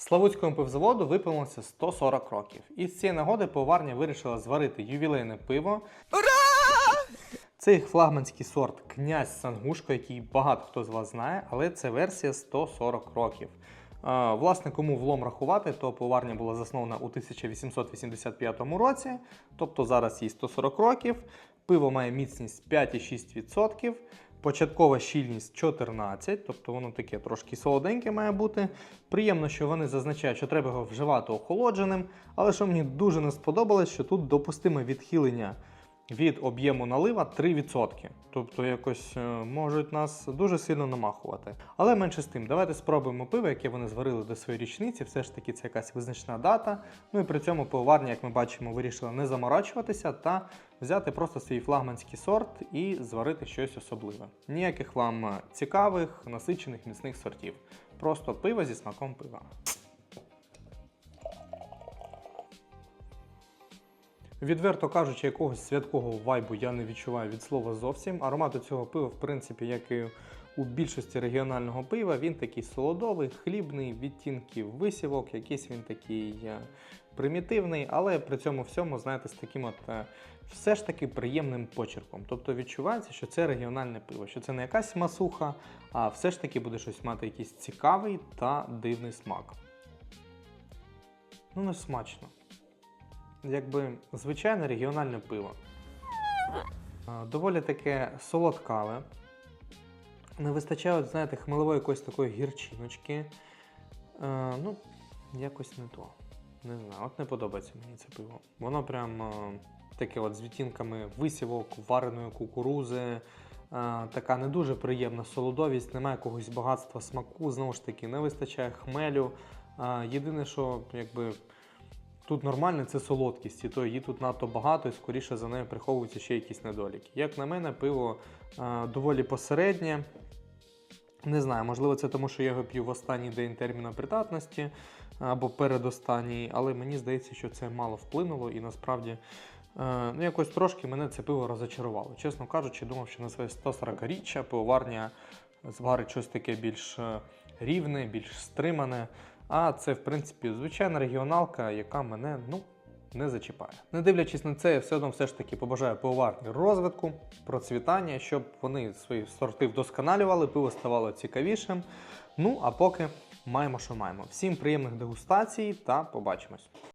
Славутському пивзаводу виповнилося 140 років. І з цієї нагоди пивоварня вирішила зварити ювілейне пиво. Це їх флагманський сорт князь Сангушко, який багато хто з вас знає, але це версія 140 років. Власне, кому влом рахувати, то пивоварня була заснована у 1885 році, тобто зараз їй 140 років. Пиво має міцність 5,6%, початкова щільність 14, тобто воно таке трошки солоденьке має бути. Приємно, що вони зазначають, що треба його вживати охолодженим, але що мені дуже не сподобалось, що тут допустиме відхилення від об'єму налива 3%. Тобто якось е, можуть нас дуже сильно намахувати. Але менше з тим, давайте спробуємо пиво, яке вони зварили до своєї річниці. Все ж таки це якась визначна дата. Ну і при цьому пивоварня, як ми бачимо, вирішила не заморачуватися та взяти просто свій флагманський сорт і зварити щось особливе. Ніяких вам цікавих, насичених міцних сортів. Просто пиво зі смаком пива. Відверто кажучи, якогось святкового вайбу я не відчуваю від слова зовсім. Аромат цього пива, в принципі, як і у більшості регіонального пива, він такий солодовий, хлібний, відтінків висівок, якийсь він такий е, примітивний, але при цьому всьому, знаєте, з таким от е, все ж таки приємним почерком. Тобто відчувається, що це регіональне пиво, що це не якась масуха, а все ж таки буде щось мати якийсь цікавий та дивний смак. Ну, не смачно якби звичайне регіональне пиво. Доволі таке солодкаве. Не вистачає, знаєте, хмелевої якоїсь такої гірчиночки. Е, ну, якось не то. Не знаю, от не подобається мені це пиво. Воно прям е, таке от з відтінками висівок, вареної кукурузи. Е, така не дуже приємна солодовість, немає якогось багатства смаку, знову ж таки, не вистачає хмелю. Е, єдине, що якби. Тут нормально це солодкість, і то її тут надто багато, і скоріше за нею приховуються ще якісь недоліки. Як на мене, пиво е, доволі посереднє. Не знаю, можливо, це тому, що я його п'ю в останній день терміну придатності або передостанній, але мені здається, що це мало вплинуло і насправді е, ну, якось трошки мене це пиво розочарувало. Чесно кажучи, думав, що на своє 140-річчя пивоварня зварить щось таке більш е, рівне, більш стримане. А це, в принципі, звичайна регіоналка, яка мене ну, не зачіпає. Не дивлячись на це, я все одно все ж таки побажаю пивоварні розвитку, процвітання, щоб вони свої сорти вдосконалювали, пиво ставало цікавішим. Ну а поки маємо, що маємо. Всім приємних дегустацій та побачимось.